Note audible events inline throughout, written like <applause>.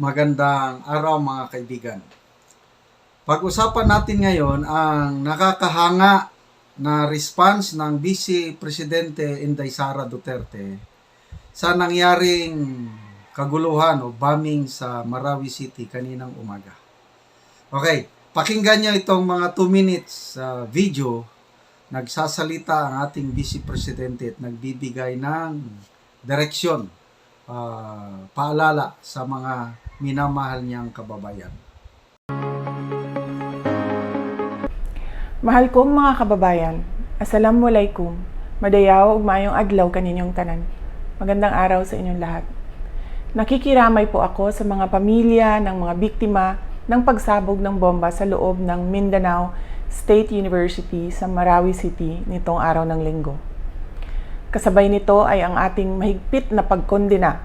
Magandang araw mga kaibigan. Pag-usapan natin ngayon ang nakakahanga na response ng Vice Presidente Inday Sara Duterte sa nangyaring kaguluhan o bombing sa Marawi City kaninang umaga. Okay, pakinggan niyo itong mga 2 minutes sa video. Nagsasalita ang ating Vice Presidente at nagbibigay ng direksyon, ah, paalala sa mga minamahal niyang kababayan. Mahal kong mga kababayan, Assalamualaikum, madayaw ug maayong adlaw kaninyong tanan. Magandang araw sa inyong lahat. Nakikiramay po ako sa mga pamilya ng mga biktima ng pagsabog ng bomba sa loob ng Mindanao State University sa Marawi City nitong araw ng linggo. Kasabay nito ay ang ating mahigpit na pagkondena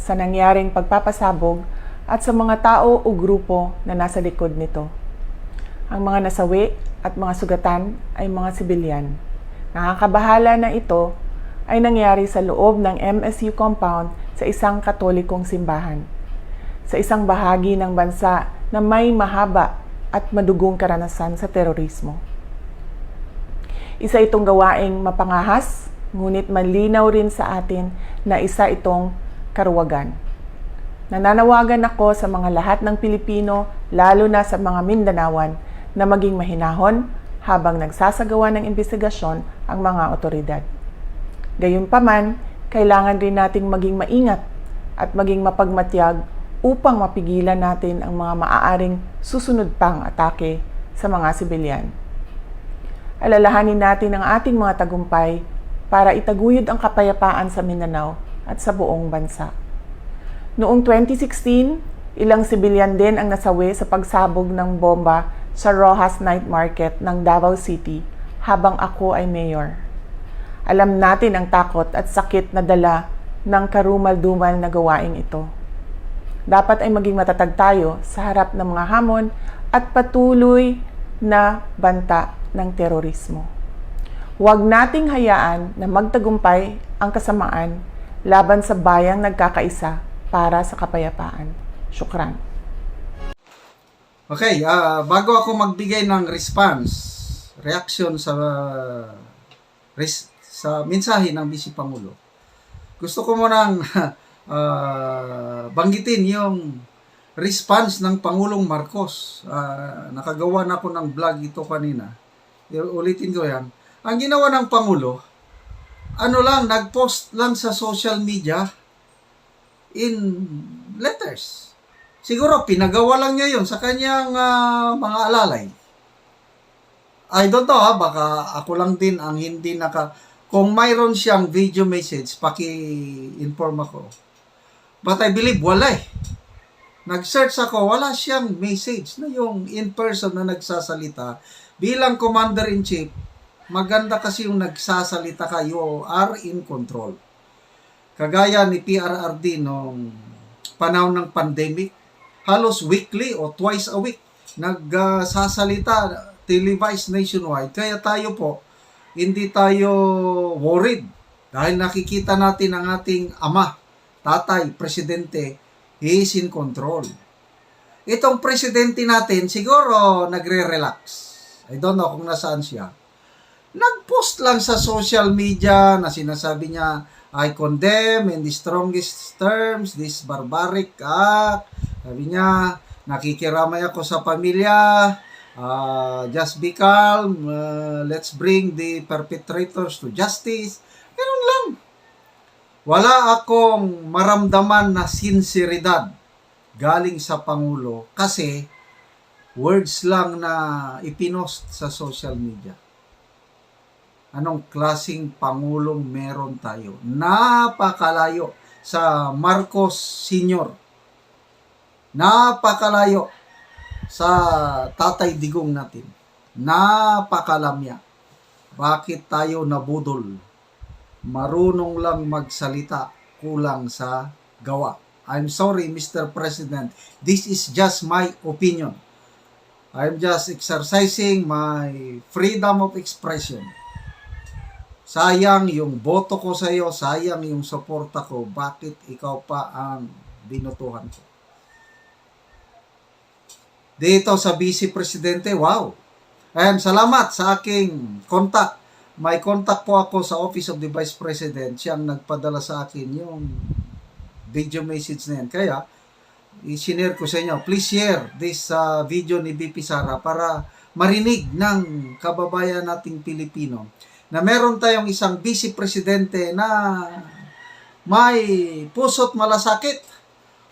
sa nangyaring pagpapasabog at sa mga tao o grupo na nasa likod nito. Ang mga nasawi at mga sugatan ay mga sibilyan. Nakakabahala na ito ay nangyari sa loob ng MSU compound sa isang katolikong simbahan. Sa isang bahagi ng bansa na may mahaba at madugong karanasan sa terorismo. Isa itong gawaing mapangahas, ngunit malinaw rin sa atin na isa itong karuwagan. Nananawagan ako sa mga lahat ng Pilipino, lalo na sa mga Mindanawan, na maging mahinahon habang nagsasagawa ng investigasyon ang mga otoridad. Gayunpaman, kailangan rin nating maging maingat at maging mapagmatyag upang mapigilan natin ang mga maaaring susunod pang atake sa mga sibilyan. Alalahanin natin ang ating mga tagumpay para itaguyod ang kapayapaan sa Mindanao at sa buong bansa. Noong 2016, ilang sibilyan din ang nasawi sa pagsabog ng bomba sa Rojas Night Market ng Davao City habang ako ay mayor. Alam natin ang takot at sakit na dala ng karumal-dumal na gawaing ito. Dapat ay maging matatag tayo sa harap ng mga hamon at patuloy na banta ng terorismo. Huwag nating hayaan na magtagumpay ang kasamaan laban sa bayang nagkakaisa para sa kapayapaan. Syukran. Okay, ah, bago ako magbigay ng response, reaction sa res, sa mensahe ng Vice Pangulo, gusto ko munang <laughs> ah, banggitin yung response ng Pangulong Marcos. Ah, nakagawa na ako ng vlog ito kanina. Ulitin ko yan. Ang ginawa ng Pangulo, ano lang, nag-post lang sa social media in letters. Siguro pinagawa lang niya yun sa kanyang ah, mga alalay. I don't know ha, baka ako lang din ang hindi naka... Kung mayroon siyang video message, paki-inform ako. But I believe wala eh. Nag-search ako, wala siyang message na yung in-person na nagsasalita. Bilang Commander-in-Chief, maganda kasi yung nagsasalita ka, you are in control. Kagaya ni PRRD nung panahon ng pandemic, halos weekly o twice a week nagsasalita televised nationwide. Kaya tayo po, hindi tayo worried dahil nakikita natin ang ating ama, tatay, presidente, he is in control. Itong presidente natin, siguro nagre-relax. I don't know kung nasaan siya. Nag-post lang sa social media na sinasabi niya, I condemn in the strongest terms this barbaric act. Sabi niya, nakikiramay ako sa pamilya. Uh, just be calm. Uh, let's bring the perpetrators to justice. Ganun lang. Wala akong maramdaman na sinseridad galing sa Pangulo kasi words lang na ipinost sa social media. Anong klasing Pangulong meron tayo? Napakalayo sa Marcos Sr. Napakalayo sa Tatay Digong natin. Napakalamya. Bakit tayo nabudol? Marunong lang magsalita, kulang sa gawa. I'm sorry, Mr. President. This is just my opinion. I'm just exercising my freedom of expression. Sayang yung boto ko sa iyo, sayang yung suporta ko. Bakit ikaw pa ang binutuhan ko? dito sa Vice Presidente. Wow! Ayan, salamat sa aking contact. May contact po ako sa Office of the Vice President. Siyang nagpadala sa akin yung video message na yan. Kaya, i-share ko sa inyo. Please share this uh, video ni BP Sara para marinig ng kababayan nating Pilipino na meron tayong isang vice presidente na may puso't malasakit.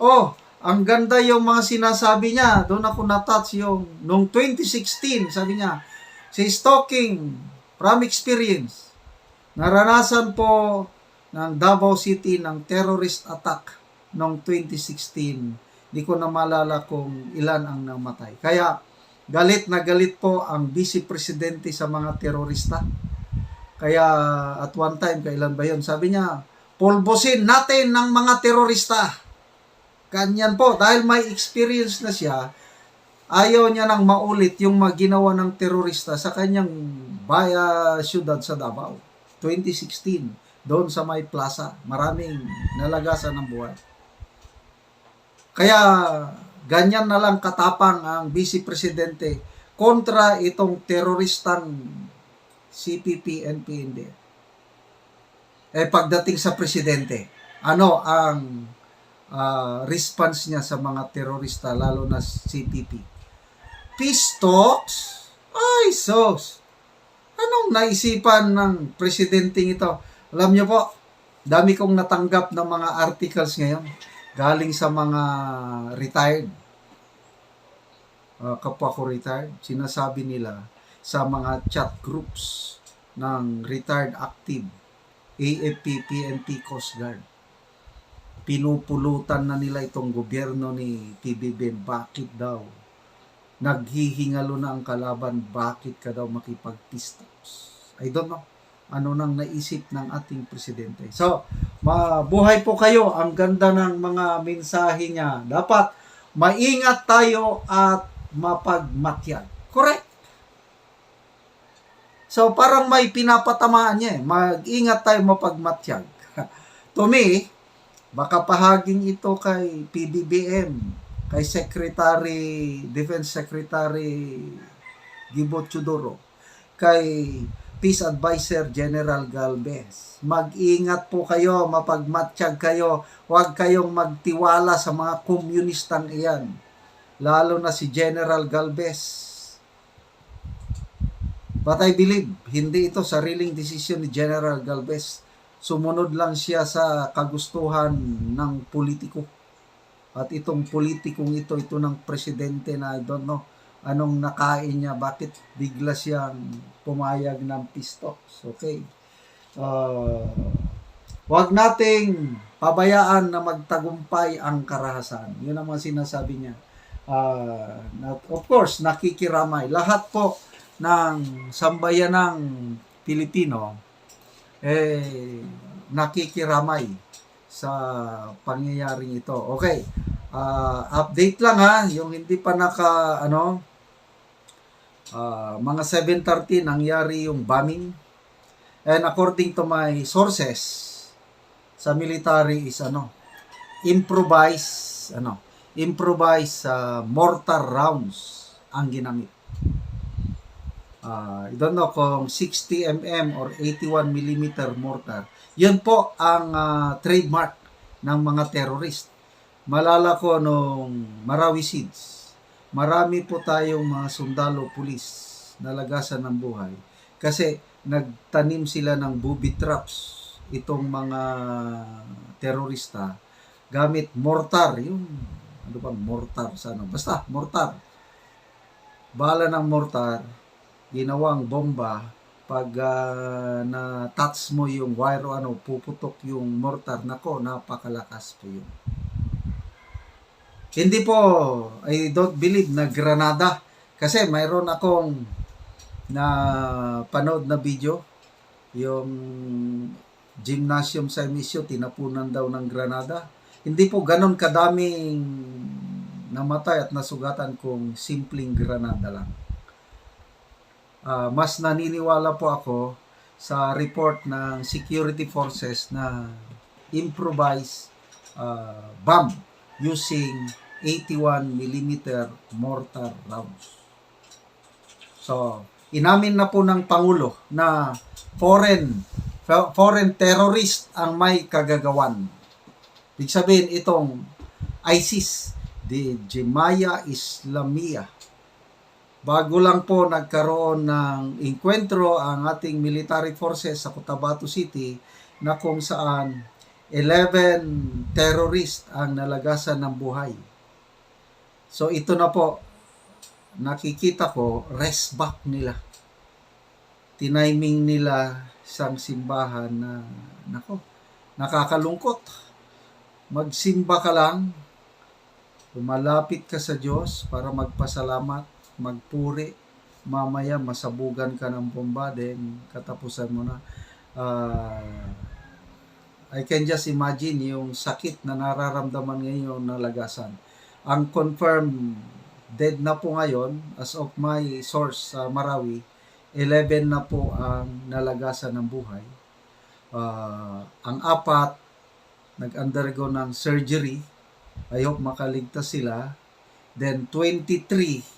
Oh, ang ganda yung mga sinasabi niya. Doon ako na-touch yung noong 2016, sabi niya, she's talking from experience. Naranasan po ng Davao City ng terrorist attack noong 2016. Hindi ko na malala kung ilan ang namatay. Kaya galit na galit po ang vice presidente sa mga terorista. Kaya at one time, kailan ba yun? Sabi niya, pulbusin natin ng mga terorista. Kanyan po, dahil may experience na siya, ayaw niya nang maulit yung maginawa ng terorista sa kanyang baya syudad sa Davao. 2016, doon sa may plaza. Maraming nalagasan ng buhay. Kaya ganyan na lang katapang ang vice presidente kontra itong teroristang CPP and PND. Eh pagdating sa presidente, ano ang ah, response niya sa mga terorista lalo na CPP? Peace talks? Ay, sos. Anong naisipan ng presidenteng ito? Alam niyo po, dami kong natanggap ng mga articles ngayon galing sa mga retired. Uh, kapwa ko retired, sinasabi nila sa mga chat groups ng retired active AFP, PNP, Coast Guard. Pinupulutan na nila itong gobyerno ni PBBM. Bakit daw? Naghihingalo na ang kalaban. Bakit ka daw makipag-pistols? I don't know. Ano nang naisip ng ating presidente. So, mabuhay po kayo. Ang ganda ng mga mensahe niya. Dapat maingat tayo at mapagmatyag. Correct. So, parang may pinapatamaan niya eh. Mag-ingat tayo mapagmatyag. <laughs> to me, baka pahaging ito kay PBBM, kay Secretary, Defense Secretary Gibo Chudoro, kay Peace Advisor General Galvez. Mag-ingat po kayo, mapagmatsyag kayo, huwag kayong magtiwala sa mga komunistang iyan. Lalo na si General Galvez. But I believe, hindi ito sariling desisyon ni General Galvez. Sumunod lang siya sa kagustuhan ng politiko. At itong politikong ito, ito ng presidente na I don't know anong nakain niya, bakit bigla siyang pumayag ng pistos. Okay. Uh, wag nating pabayaan na magtagumpay ang karahasan. Yun ang mga sinasabi niya. Uh, of course, nakikiramay. Lahat po ng sambayan ng Pilipino eh nakikiramay sa pangyayaring ito. Okay. Ah, update lang ha, yung hindi pa naka ano ah, mga 7:30 nangyari yung bombing. And according to my sources sa military is ano improvise ano improvise ah, mortar rounds ang ginamit. Uh, I don't know kung 60 mm or 81 mm mortar. Yun po ang ah, trademark ng mga terrorist. Malala ko nung Marawi Seeds, marami po tayong mga sundalo pulis na lagasan ng buhay. Kasi nagtanim sila ng booby traps itong mga terorista gamit mortar, yung ano bang mortar sa ano, basta mortar. Bala ng mortar, ginawang bomba pag ah, na-touch mo yung wire o ano, puputok yung mortar. Nako, napakalakas po yun. Hindi po, I don't believe na granada. Kasi mayroon akong na panood na video yung gymnasium sa Emisyo, tinapunan daw ng granada. Hindi po ganon kadaming namatay at nasugatan kung simpleng granada lang ah, mas naniniwala po ako sa report ng security forces na improvise uh, bomb using 81 mm mortar rounds. So, inamin na po ng Pangulo na foreign fo- foreign terrorist ang may kagagawan. Ibig sabihin itong ISIS, the Jemaya Islamia. Bago lang po nagkaroon ng inkwentro ang ating military forces sa Cotabato City na kung saan 11 terrorist ang nalagasan ng buhay. So ito na po, nakikita ko, rest back nila. Tiniming nila isang simbahan na, nako, nakakalungkot. Magsimba ka lang, lumalapit ka sa Diyos para magpasalamat, magpuri, mamaya masabugan ka ng bomba, then katapusan mo na. Ah, I can just imagine yung sakit na nararamdaman ngayon na lagasan. Ang confirmed dead na po ngayon, as of my source sa Marawi, 11 na po ang nalagasan ng buhay. Ah, ang apat, nag-undergo ng surgery. I hope makaligtas sila. Then 23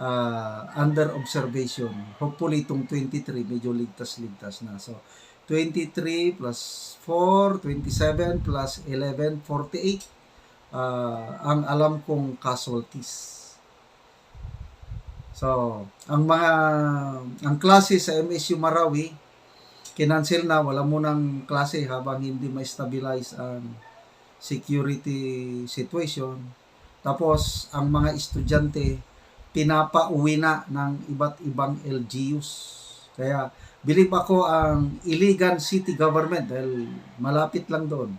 ah, under observation. Hopefully itong 23 medyo ligtas-ligtas na. So 23 plus 4, 27 plus 11, 48 ah, ang alam kong casualties. So, ang mga ang klase sa MSU Marawi kinansel na wala mo ng klase habang hindi ma-stabilize ang security situation. Tapos ang mga estudyante pinapauwi na ng iba't ibang LGUs. Kaya believe ako ang Iligan City Government dahil malapit lang doon.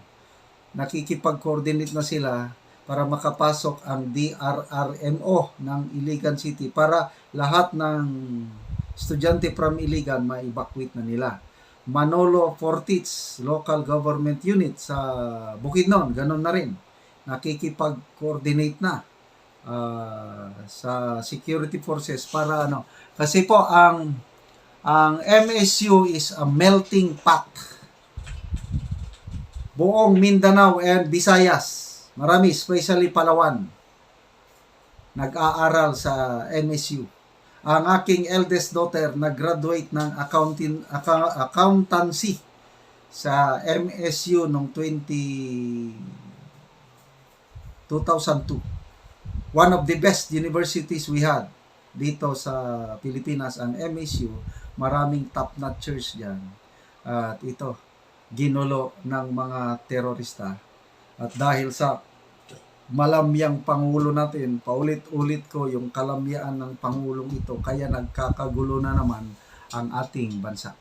Nakikipag-coordinate na sila para makapasok ang DRRMO ng Iligan City para lahat ng estudyante from Iligan ma-evacuate na nila. Manolo Fortits Local Government Unit sa Bukidnon, ganun na rin. Nakikipag-coordinate na ah, sa security forces para ano. Kasi po ang ang MSU is a melting pot. Buong Mindanao and Visayas. Marami, especially Palawan. Nag-aaral sa MSU. Ang aking eldest daughter nag-graduate ng accounting, accountancy sa MSU noong 20 2002. One of the best universities we had dito sa Pilipinas ang MSU. Maraming top-notchers diyan. At ito, ginulo ng mga terorista. At dahil sa malamyang pangulo natin, paulit-ulit ko yung kalamyaan ng pangulong ito, kaya nagkakagulo na naman ang ating bansa.